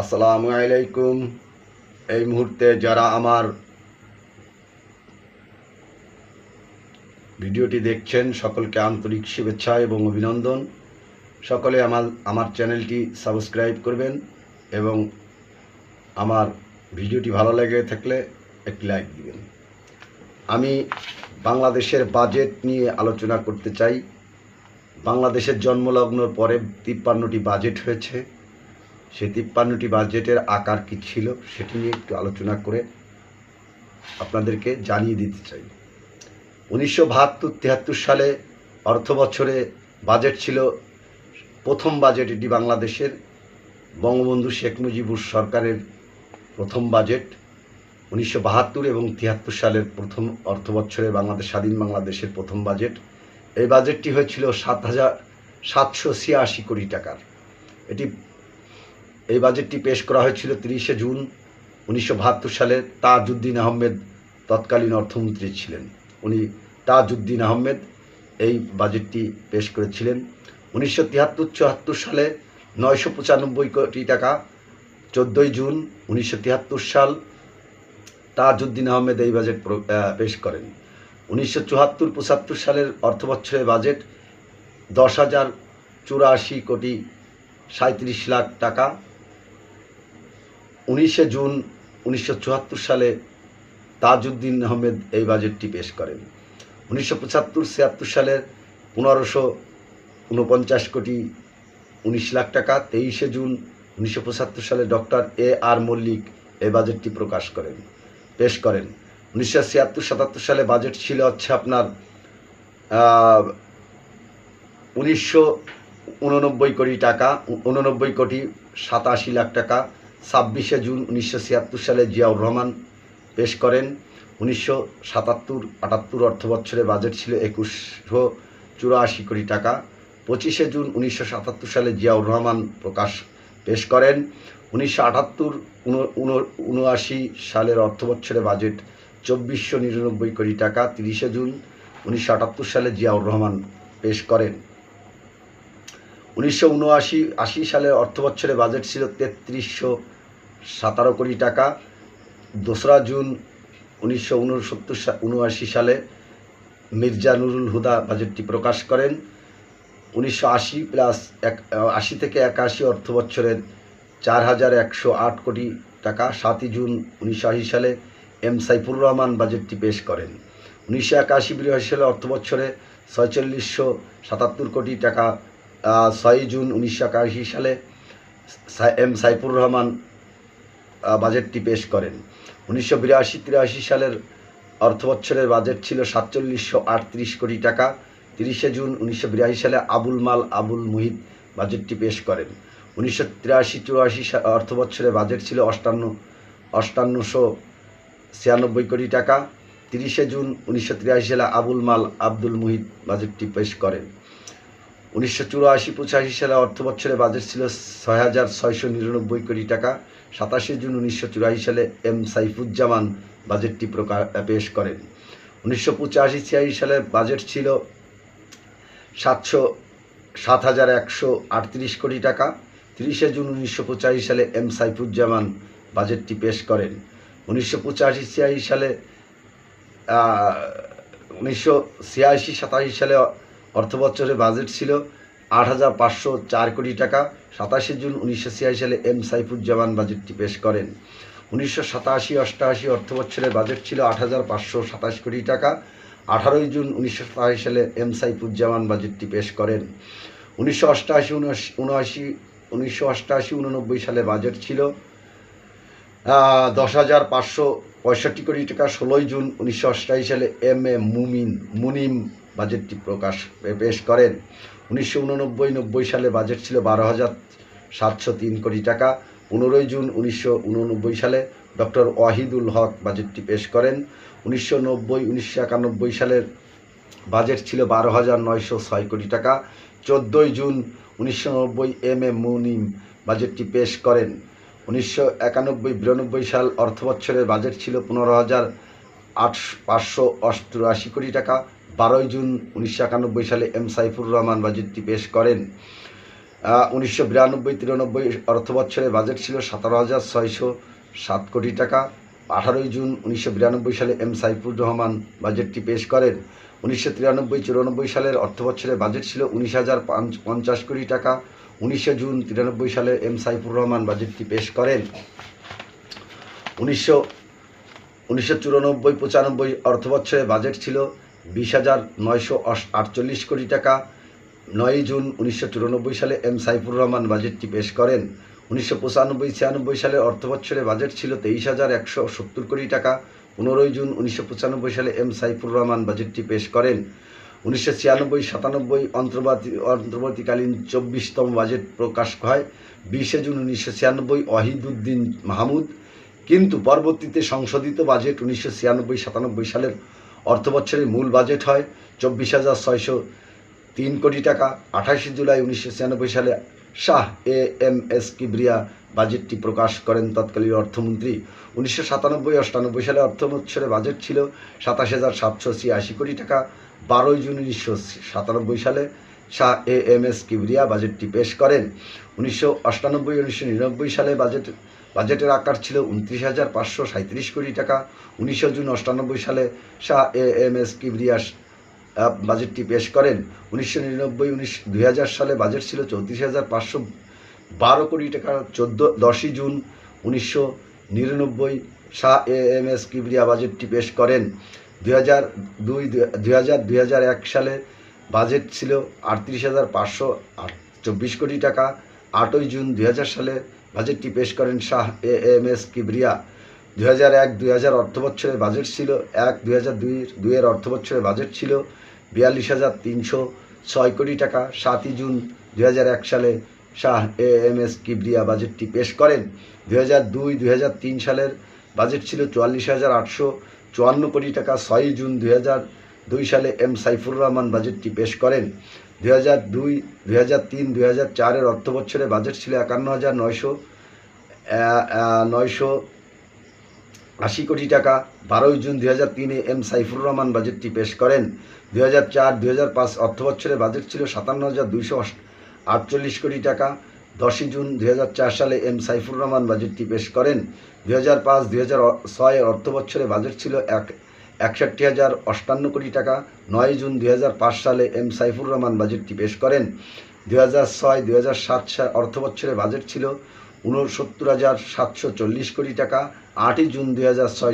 আসসালামু আলাইকুম। এই মুহূর্তে যারা আমার ভিডিওটি দেখছেন, সকলকে আন্তরিক শুভেচ্ছা এবং অভিনন্দন। সকলে আমার আমার চ্যানেলটি সাবস্ক্রাইব করবেন এবং আমার ভিডিওটি ভালো লেগে থাকলে একটি লাইক দিবেন। আমি বাংলাদেশের বাজেট নিয়ে আলোচনা করতে চাই। বাংলাদেশের জন্মলগ্নর পরে তিপ্পান্নটি বাজেট হয়েছে। সেই তিপ্পান্নটি বাজেটের আকার কী ছিল সেটি নিয়ে একটু আলোচনা করে আপনাদেরকে জানিয়ে দিতে চাই। উনিশশো বাহাত্তর তিয়াত্তর সালে অর্থ বছরে বাজেট ছিল প্রথম বাজেট এটি বাংলাদেশের। বঙ্গবন্ধু শেখ মুজিবুর সরকারের প্রথম বাজেট। উনিশশো বাহাত্তর এবং তিয়াত্তর সালের প্রথম অর্থ বছরে বাংলাদেশ, স্বাধীন বাংলাদেশের প্রথম বাজেট। এই বাজেটটি হয়েছিল সাত হাজার সাতশো ছিয়াশি কোটি টাকার। এটি এই বাজেটটি পেশ করা হয়েছিল তিরিশে জুন উনিশশো বাহাত্তর সালে তাজউদ্দিন আহমেদ তৎকালীন অর্থমন্ত্রী ছিলেন। উনি তাজউদ্দিন আহমেদ এই বাজেটটি পেশ করেছিলেন। উনিশশো তিয়াত্তর চুয়াত্তর সালে নয়শো পঁচানব্বই কোটি টাকা, চোদ্দোই জুন উনিশশো তিয়াত্তর সাল তাজউদ্দিন আহমেদ এই বাজেট পেশ করেন। উনিশশো চুয়াত্তর পঁচাত্তর সালের অর্থবছরের বাজেট দশ হাজার চুরাশি কোটি সাঁত্রিশ লাখ টাকা উনিশে জুন উনিশশো চুয়াত্তর সালে তাজউদ্দিন আহমেদ এই বাজেটটি পেশ করেন। উনিশশো পঁচাত্তর, ছিয়াত্তর সালের পনেরোশো উনপঞ্চাশ কোটি উনিশ লাখ টাকা। তেইশে জুন উনিশশো পঁচাত্তর সালে ডক্টর এ আর মল্লিক এই বাজেটটি প্রকাশ করেন, পেশ করেন। উনিশশো ছিয়াত্তর, সাতাত্তর সালে বাজেট ছিল হচ্ছে আপনার উনিশশো উননব্বই কোটি টাকা, উননব্বই কোটি সাতাশি লাখ টাকা। ছাব্বিশে জুন উনিশশো ছিয়াত্তর সালে জিয়াউর রহমান পেশ করেন। উনিশশো সাতাত্তর, আটাত্তর বাজেট ছিল একুশশো চুরাশি কোটি টাকা। পঁচিশে জুন উনিশশো সাতাত্তর সালে জিয়াউর রহমান প্রকাশ পেশ করেন। উনিশশো আটাত্তর উনআশি সালের অর্থ বছরে বাজেট চব্বিশশো নিরানব্বই কোটি টাকা। তিরিশে জুন উনিশশো আটাত্তর সালে জিয়াউর রহমান পেশ করেন। উনিশশো উনআশি, আশি সালের অর্থ বছরে বাজেট ছিল তেত্রিশশো সাতারো কোটি টাকা। দোসরা জুন উনিশশো উনসত্তর, উনআশি সালে মির্জা নুরুল হুদা বাজেটটি প্রকাশ করেন। উনিশশো আশি প্লাস এক, আশি থেকে একাশি অর্থ বছরের চার হাজার একশো আট কোটি টাকা। সাতই জুন উনিশশো আশি সালে এম সাইফুর রহমান বাজেটটি পেশ করেন। উনিশশো একাশি বিরাশি সালে অর্থ বছরে ছয়চল্লিশশো সাতাত্তর কোটি টাকা ছয়ই জুন উনিশশো একাশি সালে এম সাইফুর রহমান বাজেটটি পেশ করেন। উনিশশো বিরাশি তিরাশি সালের অর্থবছরের বাজেট ছিল সাতচল্লিশশো আটত্রিশ কোটি টাকা। তিরিশে জুন উনিশশো বিরাশি সালে আবুল মাল আবুল মুহিত বাজেটটি পেশ করেন। উনিশশো তিরাশি চুরাশি অর্থবছরের বাজেট ছিল অষ্টান্ন, অষ্টান্নশো ছিয়ানব্বই কোটি টাকা। তিরিশে জুন উনিশশো তিরাশি সালে আবুল মাল আব্দুল মুহিত বাজেটটি পেশ করেন। উনিশশো চুরাশি পঁচাশি সালে অর্থ বছরে বাজেট ছিল ছয় হাজার ছয়শো নিরানব্বই কোটি টাকা। সাতাশে জুন উনিশশো চুরাশি সালে এম সাইফুজ্জামান বাজেটটি প্রকাশ পেশ করেন। উনিশশো পঁচাশি সালে বাজেট ছিল সাতশো, সাত হাজার একশো আটত্রিশ কোটি টাকা। তিরিশে জুন উনিশশো পঁচাশি সালে এম সাইফুজ্জামান বাজেটটি পেশ করেন। উনিশশো পঁচাশি সালে উনিশশো ছিয়াশি সাতাশি সালে অর্থবছরে বাজেট ছিল আট হাজার পাঁচশো চার কোটি টাকা। সাতাশে জুন উনিশশো ছিয়াশি সালে এম সাইফুজ্জামান বাজেটটি পেশ করেন। উনিশশো সাতাশি অষ্টআশি অর্থবছরের বাজেট ছিল আট হাজার পাঁচশো সাতাশ কোটি টাকা। আঠারোই জুন উনিশশো সাতাশি সালে এম সাইফুজ্জামান বাজেটটি পেশ করেন। উনিশশো অষ্টআশি উনআশি, উনিশশো অষ্টআশি উননব্বই সালে বাজেট ছিল দশ হাজার পাঁচশো পঁয়ষট্টি কোটি টাকা। ষোলোই জুন উনিশশো অষ্টাশি সালে এম এ মুমিন, মুনিম বাজেটটি প্রকাশ পেশ করেন। উনিশশো উননব্বই নব্বই সালে বাজেট ছিল বারো হাজার সাতশো তিন কোটি টাকা। পনেরোই জুন উনিশশো উননব্বই সালে ডক্টর ওয়াহিদুল হক বাজেটটি পেশ করেন। উনিশশো নব্বই, উনিশশো একানব্বই সালের বাজেট ছিল বারো হাজার নয়শো ছয় কোটি টাকা। চোদ্দোই জুন উনিশশো নব্বই এম এ মুনিম বাজেটটি পেশ করেন। উনিশশো একানব্বই, বিরানব্বই সাল বাজেট ছিল পনেরো হাজার আট পাঁচশো অষ্টআশি কোটি টাকা। বারোই জুন উনিশশো একানব্বই সালে এম সাইফুর রহমান বাজেটটি পেশ করেন। উনিশশো বিরানব্বই তিরানব্বই অর্থ বছরে বাজেট ছিল সতেরো হাজার ছয়শো সাত কোটি টাকা। আঠারোই জুন উনিশশো বিরানব্বই সালে এম সাইফুর রহমান বাজেটটি পেশ করেন। উনিশশো তিরানব্বই চুরানব্বই সালের অর্থ বছরে বাজেট ছিল উনিশ হাজার পঞ্চাশ কোটি টাকা। উনিশে জুন তিরানব্বই সালে এম সাইফুর রহমান বাজেটটি পেশ করেন। উনিশশো উনিশশো চুরানব্বই পঁচানব্বই অর্থ বছরে বাজেট ছিল বিশ হাজার নয়শো আটচল্লিশ কোটি টাকা। নয়ই জুন উনিশশো চুরানব্বই সালে এম সাইফুর রহমান বাজেটটি পেশ করেন। উনিশশো পঁচানব্বই, ছিয়ানব্বই সালে অর্থ বছরে বাজেট ছিল তেইশ হাজার একশো সত্তর কোটি টাকা। পনেরোই জুন উনিশশো পঁচানব্বই সালে এম সাইফুর রহমান বাজেটটি পেশ করেন। উনিশশো ছিয়ানব্বই, সাতানব্বই অন্তর্বর্তী অন্তর্বর্তীকালীন চব্বিশতম বাজেট প্রকাশ হয়। বিশে জুন উনিশশো ছিয়ানব্বই, ওয়াহিদুদ্দিন মাহমুদ। কিন্তু পরবর্তীতে সংশোধিত বাজেট উনিশশো ছিয়ানব্বই, সাতানব্বই সালের অর্থ বছরের মূল বাজেট হয় চব্বিশ হাজার ছয়শো তিন কোটি টাকা। আঠাশে জুলাই উনিশশো ছিয়ানব্বই সালে Shah A M S Kibria বাজেটটি প্রকাশ করেন তৎকালীন অর্থমন্ত্রী। উনিশশো সাতানব্বই অষ্টানব্বই সালে অর্থ বছরে বাজেট ছিল সাতাশ হাজার সাতশো ছিয়াশি কোটি টাকা। বারোই জুন উনিশশো সাতানব্বই সালে Shah A M S Kibria বাজেটটি পেশ করেন। উনিশশো অষ্টানব্বই উনিশশো নিরানব্বই সালে বাজেট বাজেটের আকার ছিল উনত্রিশ হাজার পাঁচশো সাঁত্রিশ কোটি টাকা। উনিশশো জুন অষ্টানব্বই সালে Shah A M S Kibria আহ, বাজেটটি পেশ করেন। উনিশশো নিরানব্বই উনিশ হাজার সালে বাজেট ছিল চৌত্রিশ হাজার পাঁচশো বারো কোটি টাকা। চোদ্দ দশই জুন উনিশশো নিরানব্বই Shah A M S Kibria বাজেটটি পেশ করেন। দুই হাজার দুই দুই হাজার হাজার এক সালে বাজেট ছিল আটত্রিশ হাজার পাঁচশো চব্বিশ কোটি টাকা। আটই জুন দুই হাজার সালে বাজেটটি পেশ করেন Shah A M S Kibria. দুই হাজার এক দুই হাজার অর্থ বছরের বাজেট ছিল এক দুই হাজার দুই, দুইয়ের বাজেট ছিল বিয়াল্লিশ হাজার তিনশো ছয় কোটি টাকা। সাতই জুন দুই হাজার এক সালে Shah A M S Kibria বাজেটটি পেশ করেন। দুই হাজার দুই দুই হাজার তিন সালের বাজেট ছিল চুয়াল্লিশ হাজার আটশো চুয়ান্ন কোটি টাকা। ছয়ই জুন দুই হাজার দুই সালে এম সাইফুর রহমান বাজেটটি পেশ করেন। দুই হাজার দুই দুই হাজার তিন, দুই হাজার চারের বাজেট ছিল একান্ন হাজার নয়শো নয়শো আশি কোটি টাকা। বারোই জুন দুই হাজার তিনে এম সাইফুর রহমান বাজেটটি পেশ করেন। দুই হাজার চার, দুই হাজার পাঁচ অর্থ বাজেট ছিল সাতান্ন হাজার দুইশো আটচল্লিশ কোটি টাকা। দশই জুন দুই হাজার চার সালে এম সাইফুর রহমান বাজেটটি পেশ করেন। দুই হাজার পাঁচ, দুই হাজার ছয় অর্থ বছরে বাজেট ছিল এক একষট্টি হাজার অষ্টান্ন কোটি টাকা। নয় জুন দুই হাজার পাঁচ সালে এম সাইফুর রহমান বাজেটটি পেশ করেন। দুই হাজার ছয়, দুই হাজার সাত অর্থ বছরে বাজেট ছিল উনসত্তর হাজার সাতশো চল্লিশ কোটি টাকা। আটই জুন দুই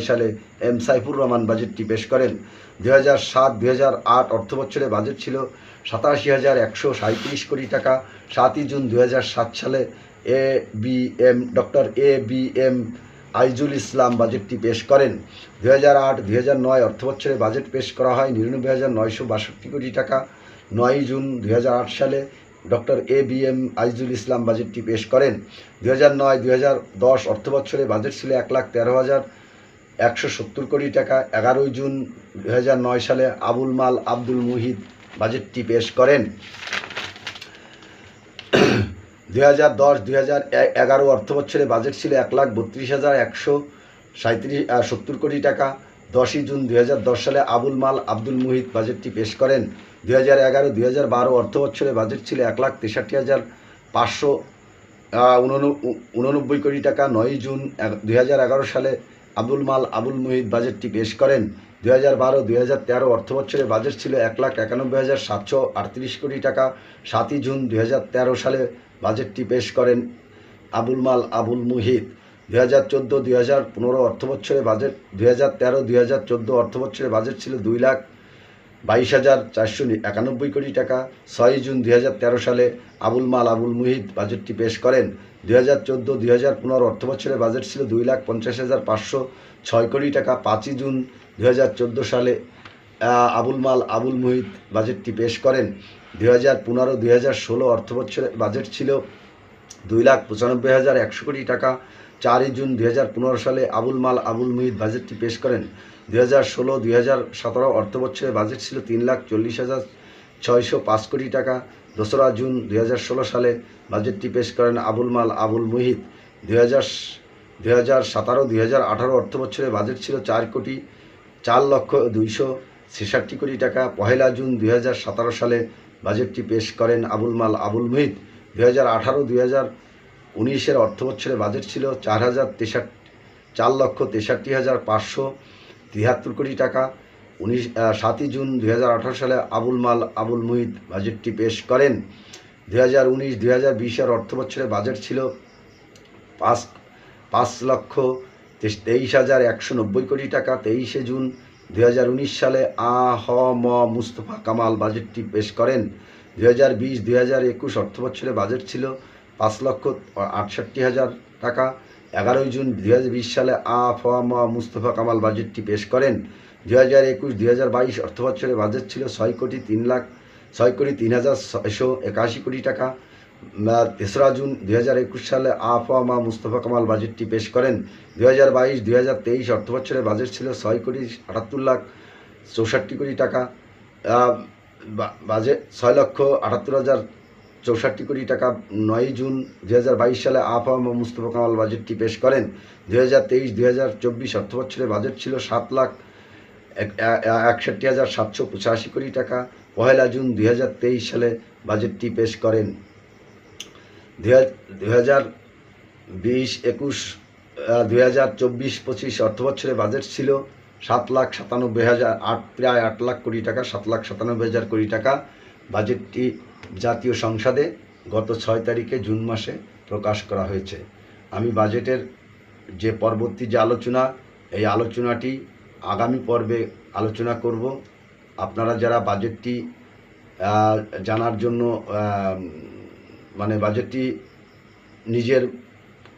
সালে এম সাইফুর রহমান বাজেটটি পেশ করেন। দুই হাজার সাত, দুই হাজার আট অর্থ বছরে বাজেট ছিল সাতাশি হাজার একশো সাঁত্রিশ কোটি টাকা। সাতই জুন দুই হাজার সাত সালে A B M, doctor A B M Aizul Islam বাজেটটি পেশ করেন। দুই হাজার আট দুই হাজার নয় অর্থ বছরে বাজেট পেশ করা হয় নিরানব্বই হাজার নয়শো বাষট্টি কোটি টাকা। নয়ই জুন দুই হাজার আট সালে doctor A B M Aizul Islam বাজেটটি পেশ করেন। দুই হাজার নয় দুই হাজার দশ অর্থ বছরে বাজেট ছিল এক লাখ তেরো হাজার একশো সত্তর কোটি টাকা। এগারোই জুন দুই হাজার নয় সালে আবুল মাল আব্দুল মুহিদ বাজেটটি পেশ করেন। দুই হাজার দশ, দুই হাজার এগারো অর্থ বছরে বাজেট ছিল এক লাখ বত্রিশ হাজার একশো সাঁত্রিশ সত্তর কোটি টাকা। দশই জুন দুই হাজার দশ সালে আবুল মাল আব্দুল মুহিত বাজেটটি পেশ করেন। দুই হাজার এগারো, দুই হাজার বারো অর্থ বছরে বাজেট ছিল এক লাখ তেষট্টি হাজার পাঁচশো উননব্বই কোটি টাকা। নয়ই জুন দুই হাজার এগারো সালে আবুল মাল আবুল মুহিত বাজেটটি পেশ করেন। দুই হাজার বারো, দুই হাজার তেরো অর্থ বছরে বাজেট ছিল এক লাখ একানব্বই হাজার সাতশো আটত্রিশ কোটি টাকা। সাতই জুন দুই হাজার তেরো সালে বাজেটটি পেশ করেন আবুল মাল আবুল মুহিত। দুই হাজার চোদ্দ, দুই হাজার পনেরো অর্থ বছরে বাজেট, দুই হাজার তেরো, দুই হাজার চোদ্দ অর্থ বছরে বাজেট ছিল দুই লাখ বাইশ হাজার চারশো একানব্বই কোটি টাকা। ছয়ই জুন, দুই হাজার তেরো সালে আবুল মাল আবুল মুহিত বাজেটটি পেশ করেন। দুই হাজার চোদ্দ, দুই হাজার পনেরো অর্থ বছরে বাজেট ছিল দুই লাখ পঞ্চাশ হাজার পাঁচশো ছয় কোটি টাকা। পাঁচই জুন, দুই হাজার চোদ্দ সালে আবুল মাল আবুল মুহিত বাজেটটি পেশ করেন। দুই হাজার পনেরো, দুই হাজার ষোলো অর্থ বছরে বাজেট ছিল দুই লাখ পঁচানব্বই হাজার একশো কোটি টাকা। চারই জুন দুই হাজার পনেরো সালে আবুল মাল আবুল মুহিত বাজেটটি পেশ করেন। দুই হাজার ষোলো, দুই হাজার সতেরো অর্থ বছরে বাজেট ছিল তিন লাখ চল্লিশ হাজার ছয়শো পাঁচ কোটি টাকা। দোসরা জুন দুই হাজার ষোলো সালে বাজেটটি পেশ করেন আবুল মাল আবুল মুহিত। দুই হাজার দুই হাজার সতেরো, দুই হাজার আঠারো অর্থ বছরে বাজেট ছিল চার কোটি চার লক্ষ দুইশো ছেষট্টি কোটি টাকা পহেলা জুন দুই হাজার সতেরো সালে বাজেটটি পেশ করেন আবুল মাল আবুল মুহিত। দুই হাজার আঠারো, দুই হাজার উনিশের অর্থ বছরের বাজেট ছিল চার হাজার তেষট্টি, চার লক্ষ তেষট্টি হাজার পাঁচশো তিয়াত্তর কোটি টাকা। উনিশ সাতই জুন দুই হাজার আঠারো সালে আবুল মাল আবুল মুহিত বাজেটটি পেশ করেন। দুই হাজার উনিশ, দুই হাজার বিশের অর্থ বাজেট ছিল পাঁচ পাঁচ লক্ষ তেইশ হাজার একশো নব্বই কোটি টাকা। তেইশে জুন উনিশ সালে আ, হ, ম, মুস্তফা কামাল বাজেটটি পেশ করেন। দুই হাজার বিশ, দুই হাজার একুশ বাজেট ছিল পাঁচ লক্ষ আটষট্টি হাজার টাকা। এগারোই জুন দুই হাজার বিশ সালে আ, ফ, ম, মুস্তফা কামাল বাজেটটি পেশ করেন। দুই হাজার একুশ, দুই হাজার বাইশ অর্থ বছরের বাজেট ছিল ছয় কোটি তিন লাখ, ছয় কোটি তিন হাজার ছয়শো একাশি কোটি টাকা। তেসরা জুন দুই হাজার একুশ সালে আফওয়ামা মুস্তফা কামাল বাজেটটি পেশ করেন। দুই হাজার বাইশ, দুই হাজার তেইশ অর্থ বছরের বাজেট ছিল ছয় কোটি আটাত্তর লাখ চৌষট্টি কোটি টাকা। বাজেট ছয় লক্ষ আটাত্তর হাজার চৌষট্টি কোটি টাকা। নয় জুন দুই হাজার বাইশ সালে আফওয়ামা মুস্তফা কামাল বাজেটটি পেশ করেন। দুই হাজার তেইশ, দুই হাজার চব্বিশ অর্থ বছরের বাজেট ছিল সাত লাখ একষট্টি হাজার সাতশো পঁচাশি কোটি টাকা। পহেলা জুন দুই হাজার তেইশ সালে বাজেটটি পেশ করেন। দুই হাজার বিশ একুশ দুই হাজার চব্বিশ পঁচিশ অর্থ বছরে বাজেট ছিল সাত লাখ সাতানব্বই হাজার আট, প্রায় আট লাখ কোটি টাকা, সাত লাখ সাতানব্বই হাজার কোটি টাকা বাজেটটি জাতীয় সংসদে গত ছয় তারিখে জুন মাসে প্রকাশ করা হয়েছে। আমি বাজেটের যে পরবর্তী যে আলোচনা, এই আলোচনাটি আগামী পর্বে আলোচনা করব। আপনারা যারা বাজেটটি জানার জন্য মানে বাজেটটি নিজের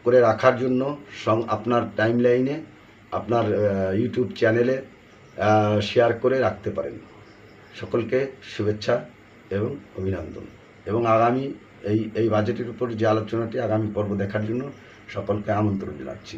করে রাখার জন্য সং আপনার টাইম লাইনে আপনার ইউটিউব চ্যানেলে শেয়ার করে রাখতে পারেন। সকলকে শুভেচ্ছা এবং অভিনন্দন। এবং আগামী এই এই বাজেটের উপর যে আলোচনাটি আগামী পর্ব দেখার জন্য সকলকে আমন্ত্রণ জানাচ্ছি।